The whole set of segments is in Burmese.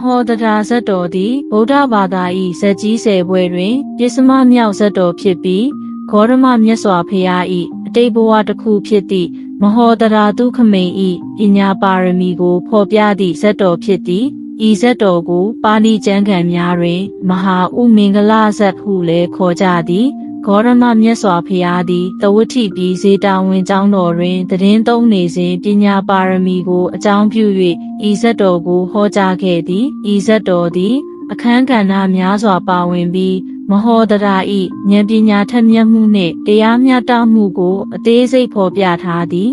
ဟောတရာဇတ်တော်သည်ဗုဒ္ဓဘာသာ၏ဇက်ကြီးဆယ်ပွဲတွင်ပြစ္စမမြောက်ဇတ်တော်ဖြစ်ပြီးဂေါရမမြတ်စွာဘုရား၏အတိတ်ဘဝတစ်ခုဖြစ်သည့်မဟောတရာတုခမိန်၏ပညာပါရမီကိုဖော်ပြသည့်ဇတ်တော်ဖြစ်သည်ဤဇတ်တော်ကို ပါဠိကျမ်းဂန်များတွင် မဟာဥမင်္ဂလဇတ်ဟုလည်းခေါ်ကြသည် ဂေါရမမြတ်စွာဘုရားသည်တဝဋ္ဌိပြီးဇေတာဝင်ကျောင်းတော်တွင်တည်င်းသုံးနေစဉ်ပညာပါရမီကိုအကြောင်းပြု၍ဤဇတ်တော်ကိုဟောကြားခဲ့သည်ဤဇတ်တော်သည် အခန်းကဏ္ဍများစွာပါဝင်ပြီးမဟောတရာဤဉာဏ်ပညာထက်မြက်မှုနှင့်တရားမျှတမှုကို အသေးစိတ်ဖော်ပြထားသည်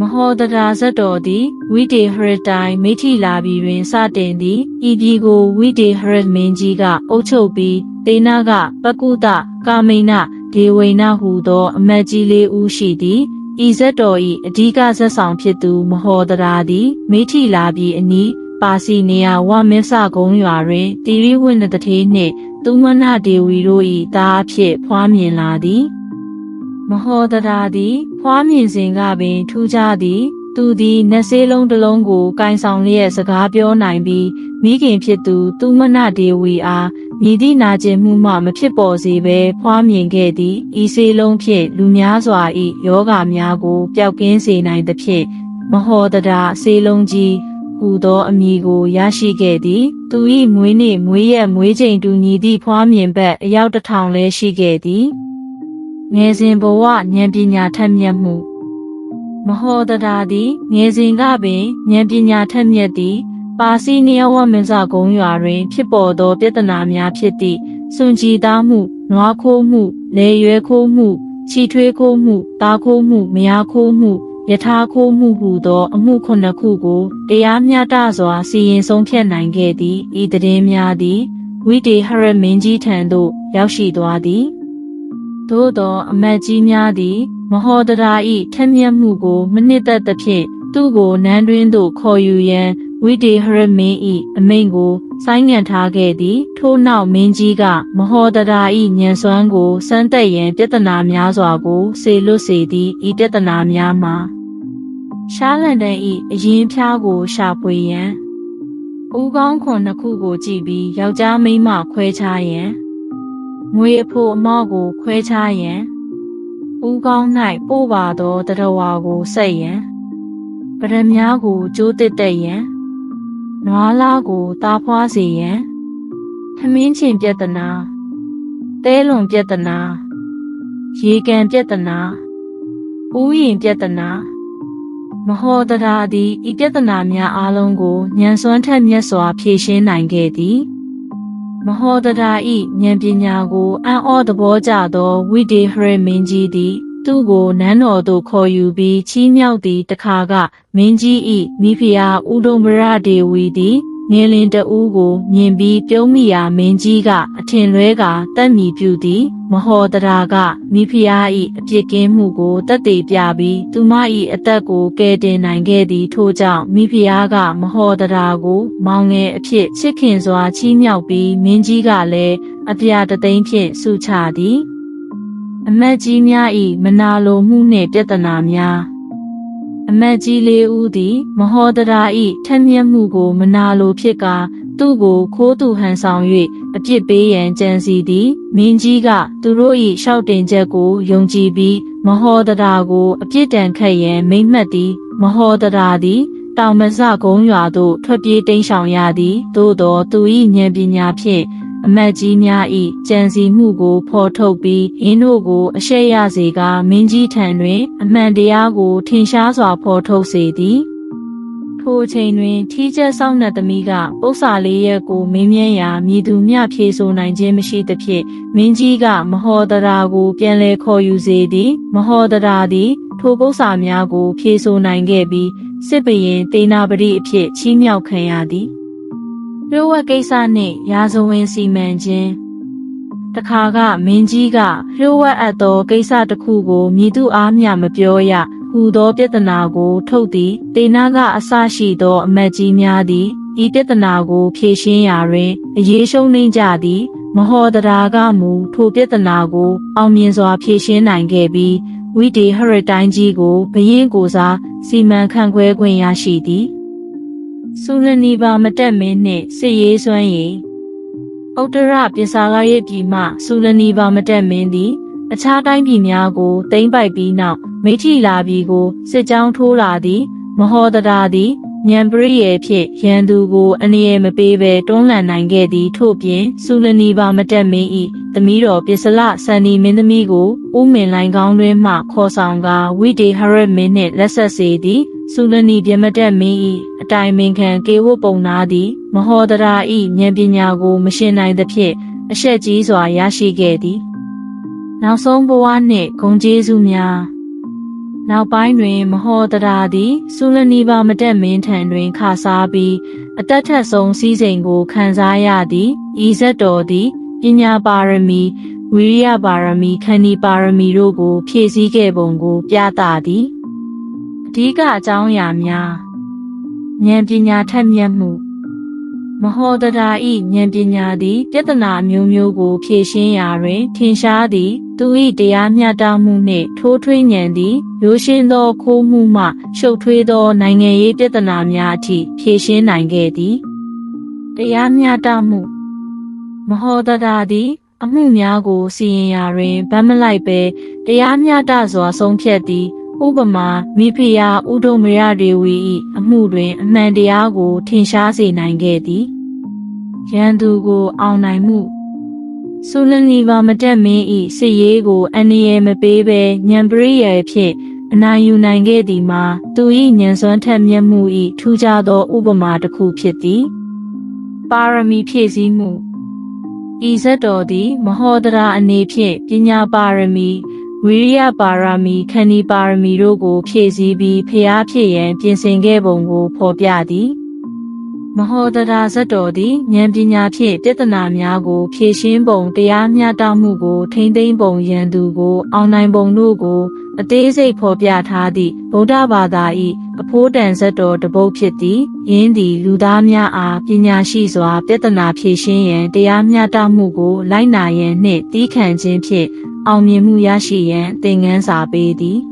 မဟောတရာဇတ်တော်သည်ဝိတေဟရတိုင်မိထီလာပြီတွင်စတင်သည်ဤပြည်ကိုဝိတေဟရမင်းကြီးကအုပ်ချုပ်ပြီးတေနာကပကုတကာမိနဒေဝိနဟုသော အမတ်ကြီးလေးဦးရှိသည်ဤဇတ်တော်၏အဓိကဇက်ဆောင်ဖြစ်သူမဟောတရာသည်မိထီလာပြီအနီးပါစီနေယဝမင်းစကုံရွာတွင်တီရိဝိနတထေးနှင့်သူမနဒေဝီတို့၏သားအဖြစ်ဖွားမြင်လာသည် မဟောတရာသည်ဖွားမြင်စဉ်ကပင်ထူးခြားသည် သူသည်နက်ဆေးလုံးတစ်လုံးကိုကင်ဆောင်လျက်စကားပြောနိုင်ပြီးမိခင်ဖြစ်သူသူမနဒေဝီအားမြည်သည့်နာကျင်မှုမှမဖြစ်ပေါ်စေဘဲဖွားမြင်ခဲ့သည်ဤဆေးလုံးဖြင့်လူများစွာ၏ယောဂများကိုပျောက်ကင်းစေနိုင်သဖြင့်မဟောတရာဆေးလုံးကြီးဟူသောအမည်ကိုရရှိခဲ့သည် သူ၏မွေးနေ့မွေးရက်မွေးချိန်တူညီသည့်ဖွားမြင်ဘက်အယောက်တစ်ထောင်လည်းရှိခဲ့သည် ငယ်စဉ်ဘဝဉာဏ်ပညာထက်မြက်မှုမဟောတရာသည်ငယ်စဉ်ကပင်ဉာဏ်ပညာထက်မြက်သည် ပါစီနီယဝမင်းစကုံရွာတွင် ဖြစ်ပေါ်သောပြဿနာများဖြစ်သည့်စွန်ကြည်သားမှု၊နွားခိုးမှု၊လေရွယ်ခိုးမှု၊ချီထွေးခိုးမှု၊တားခိုးမှု၊မယားခိုးမှုယထာခိုးမှုဟူသောအမှုခုနှစ်ခုကိုတရားမျှတစွာစီရင်ဆုံးဖြတ်နိုင်ခဲ့သည်ဤတည်င်းများသည်ဝိတေဟရမင်းကြီးထံသို့ရောက်ရှိသွားသည် သို့သောအမတ်ကြီးများသည် မဟောတရာဤထက်မြက်မှုကို မနှစ်သက်သဖြင့်သူ့ကိုနန်းတွင်သို့ခေါ်ယူရန်ဝိတေဟရမင်းဤအမိန့်ကိုဆိုင်းငံ့ထားခဲ့သည် ထို့နောက်မင်းကြီးက မဟောတရာဤညံစွမ်းကိုစမ်းသက်ရန်ပြဿနာများစွာကိုစေလွတ်စေသည်ဤပြဿနာများမှာရှားလန်တန်ဤအရင်ဖျားကိုရှာဖွေရန်ဦးကောင်းခွန်နှစ်ခုကိုကြည့်ပြီးယောက်ျားမိန်းမခွဲခြားရန် ငွေအဖို့အမောက်ကိုခွဲခြားရန်ဦးကောင်း၌ပို့ပါသောတရဝါကိုဆက်ရန်ပရမများကိုကျိုးတစ်တက်ရန်နွားလားကိုတားဖွားစေရန်ထမင်းချင်းပြဿနာတဲလွန်ပြဿနာရေကန်ပြဿနာဥယျင်ပြဿနာမဟောတရာသည်ဤပြဿနာများအလုံးကိုညံစွမ်းထက်မြတ်စွာဖြေရှင်းနိုင်ခဲ့သည် မဟောတရာဤဉာဏ်ပညာကိုအံ့ဩသဘောကျသောဝိဒေဟရမင်းကြီးသည် သူ့ကိုနန်းတော်သို့ခေါ်ယူပြီးချီးမြှောက်သည့်တခါကမင်းကြီး၏မိဖုရားဥဒုံမရဒေဝီသည် ငယ်လင်တဦးကိုမြင်ပြီးပြုံးမိရာမင်းကြီးကအထင်လွဲကတတ်မြည်ပြုသည်မဟောတရာကမိဖုရား၏အပြစ်ကင်းမှုကိုတတ်သိပြပြီးသူမ၏အသက်ကိုကယ်တင်နိုင်ခဲ့သည်ထို့ကြောင့်မိဖုရားကမဟောတရာကိုမောင်ငယ်အဖြစ်ချစ်ခင်စွာချီးမြှောက်ပြီးမင်းကြီးကလည်းအပြာတသိန်းဖြင့်ဆုချသည်အမတ်ကြီးများ၏မနာလိုမှုနှင့်ပြဿနာများ အမတ်ကြီးလေးဦးသည် မဟောတရာ၏ထက်မြက်မှုကို မနာလိုဖြစ်ကာသူ့ကိုခိုးသူဟန်ဆောင်၍အပြစ်ပေးရန်ကြံစီသည်မင်းကြီးက သူတို့၏ရှောက်တင်ချက်ကိုယုံကြည်ပြီး မဟောတရာကို အပြစ်ဒဏ်ခတ်ရန်မိမ့်မှတ်သည် မဟောတရာသည် တောင်မစကုန်းရွာသို့ထွက်ပြေးတိမ်းရှောင်ရသည်သို့သောသူ၏ဉာဏ်ပညာဖြင့် အမတ်ကြီးများ၏ကြံစီမှုကိုဖော်ထုတ်ပြီးအင်းတို့ကိုအရှက်ရစေကမင်းကြီးထံတွင် အမှန်တရားကိုထင်ရှားစွာဖော်ထုတ်စေသည်ထိုအချိန်တွင် ထီးကျက်ဆောင်နှက်သမီးကပု္ပ္ပာလေးရဲ့ကိုမင်းမြန်းရာမြည်သူမျှဖြေဆိုနိုင်ခြင်းမရှိသဖြင့်မင်းကြီးကမဟောတရာကိုပြန်လဲခေါ်ယူစေသည် မဟောတရာသည် ထိုပု္ပ္ပာများကိုဖြေဆိုနိုင်ခဲ့ပြီးစစ်ပရင်တေနာပတိအဖြစ်ချီးမြှောက်ခံရသည် လျှို့ဝှက်ကိစ္စနှင့်ရာဇဝင်စီမံခြင်းတခါကမင်းကြီးကလျှို့ဝှက်အပ်သောကိစ္စတစ်ခုကိုမြည်သူအားမျှမပြောရဟူသောပြဿနာကိုထုတ်သည်တေနာကအစရှိသောအမတ်ကြီးများသည်ဤပြဿနာကိုဖြေရှင်းရာတွင်အရေးရှုံးနှိမ့်ကြသည် မဟောတရာကမူထိုပြဿနာကို အောင်မြင်စွာဖြေရှင်းနိုင်ခဲ့ပြီးဝိတေဟရတိုင်းကြီးကိုဘရင်ကိုစားစီမံခန့်ခွဲခွင့်ရရှိသည် စူလနီပါမတက်မင်းနှင့်စစ်ရေးစွမ်းရည်ဥတ္တရပစ္စာကရဲ့ပြည်မှစူလနီပါမတက်မင်းသည်အခြားတိုင်းပြည်များကိုသိမ်းပိုက်ပြီးနောက်မိထီလာပြည်ကိုစစ်ကြောင်းထိုးလာသည် မဟောတရာသည်ညံပရိယေဖြင့်ရန်သူကိုအနေရမပေးဘဲတွန်းလှန်နိုင်ခဲ့သည်ထို့ပြင်စူလနီပါမတက်မင်း၏သမီးတော်ပစ္စလစန္ဒီမင်းသမီးကိုဦးမင်လိုင်ကောင်းတွင်မှခေါ်ဆောင်ကာဝိတေဟရတ်မင်းနှင့်လက်ဆက်စေသည် စူလနီပြမတက်မင်း၏အတိုင်ပင်ခံကေဝတ်ပုံနာသည် မဟောတရာ၏ဉာဏ်ပညာကိုမရှင်နိုင်သဖြင့်အဆက်ကြီးစွာရရှိခဲ့သည် နောက်ဆုံးဘဝနှင့်ဂုံကျေးဇူးများနောက်ပိုင်းတွင် မဟောတရာသည်စူလနီပါမတက်မင်းထံတွင်ခါစားပြီးအတက်ထက်ဆုံးစည်းစိမ်ကိုခံစားရသည်ဤဇတ်တော်သည်ပညာပါရမီဝိရိယပါရမီခန္ဒီပါရမီတို့ကို ဖြည့်ဆည်းခဲ့ပုံကို ပြသသည်အ ဓိကအကြောင်းအရာများဉာဏ်ပညာထက်မြက်မှုမဟောတရာဤဉာဏ်ပညာသည်ပြဿနာအမျိုးမျိုးကို ဖြေရှင်းရာတွင် ထင်ရှားသည် သူ၏တရားမျှတမှုနှင့်ထိုးထွင်းဉာဏ်သည်ရိုးရှင်းသောခိုးမှုမှရှုပ်ထွေးသောနိုင်ငံရေးပြဿနာများအထိဖြေရှင်းနိုင်ခဲ့သည်တရားမျှတမှုမဟောတရာသည်အမှုများကိုစီရင်ရာတွင်ဗတ်မလိုက်ပဲတရားမျှတစွာဆုံးဖြတ်သည် ဥပမာမိဖုရားဥဒုမရဒေဝီ၏အမှုတွင် အမှန်တရားကို ထင်ရှားစေနိုင်ခဲ့သည်ရန်သူကိုအောင်နိုင်မှုဆူလနီပါမတက်မင်း၏စစ်ရေးကိုအန္တရာယ်မပေးဘဲညံပရိယေဖြင့်အနိုင်ယူနိုင်ခဲ့သည်မှာသူ၏ဉာဏ်စွမ်းထက်မြက်မှု၏ထူးခြားသောဥပမာတစ်ခုဖြစ်သည်ပါရမီဖြည့်ဆည်းမှုဤဇတ်တော်သည် မဟောတရာအနေဖြင့်ပညာပါရမီ ဝိရိယပါရမီခန္ဒီပါရမီတို့ကိုဖြည့်ဆည်းပြီးဖျားဖြစ်ရန်ပြင်ဆင်ခဲ့ပုံကိုဖော်ပြသည် မဟောတရာဇတ်တော်သည်ဉာဏ်ပညာဖြင့်ပြဿနာများကိုဖြေရှင်းပုံတရားမျှတမှုကို ထိမ့်သိမ်းပုံရန်သူကို အောင်နိုင်ပုံတို့ကို အသေးစိတ်ဖော်ပြထားသည့်ဗုဒ္ဓဘာသာ၏အဖိုးတန်ဇတ်တော်တစ်ပုဒ်ဖြစ်သည်ယင်းသည်လူသားများအားပညာရှိစွာ ပြဿနာဖြေရှင်းရန်တရားမျှတမှုကို လိုက်နာရန်နှင့်တီးခံခြင်းဖြင့်အောင်မြင်မှုရရှိရန်သင်ခန်းစာပေးသည်